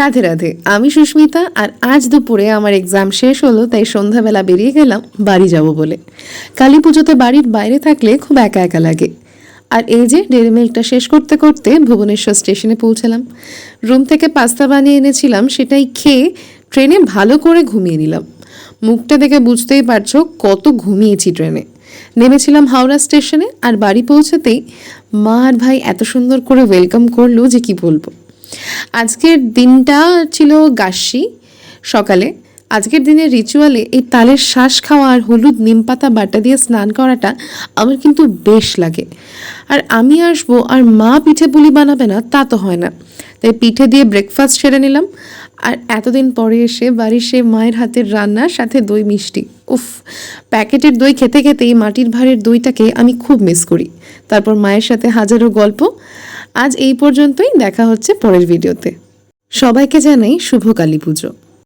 রাধে রাধে। আমি সুস্মিতা আর আজ দুপুরে আমার এক্সাম শেষ হলো, তাই সন্ধ্যাবেলা বেরিয়ে গেলাম বাড়ি যাব বলে। কালী পুজোতে বাড়ির বাইরে থাকলে খুব একা একা লাগে। আর এই যে ডেরি মিল্কটা শেষ করতে করতে ভুবনেশ্বর স্টেশনে পৌঁছালাম। রুম থেকে পাস্তা বানিয়ে এনেছিলাম, সেটাই খেয়ে ট্রেনে ভালো করে ঘুমিয়ে নিলাম। মুখটা দেখে বুঝতেই পারছ কত ঘুমিয়েছি ট্রেনে। নেমেছিলাম হাওড়া স্টেশনে আর বাড়ি পৌঁছাতেই মা আর ভাই এত সুন্দর করে ওয়েলকাম করল যে কি বলব। আজকের দিনটা ছিল গাসি সকালে। আজকের দিনের রিচুয়ালে এই তালের শ্বাস খাওয়া আর হলুদ নিমপাতা বাটা দিয়ে স্নান করাটা আমার কিন্তু বেশ লাগে। আর আমি আসব আর মা পিঠে পুলি বানাবে না, তা তো হয় না। তাই পিঠে দিয়ে ব্রেকফাস্ট সেরে নিলাম। আর এতদিন পরে এসে বাড়ির সে মায়ের হাতের রান্নার সাথে দই মিষ্টি। উফ, প্যাকেটের দই খেতে খেতেই মাটির ভাঁড়ের দইটাকে আমি খুব মিস করি। তারপর মায়ের সাথে হাজারো গল্প। আজ এই পর্যন্তই দেখা হচ্ছে পরের ভিডিওতে। সবাইকে জানাই শুভ কালী পুজো।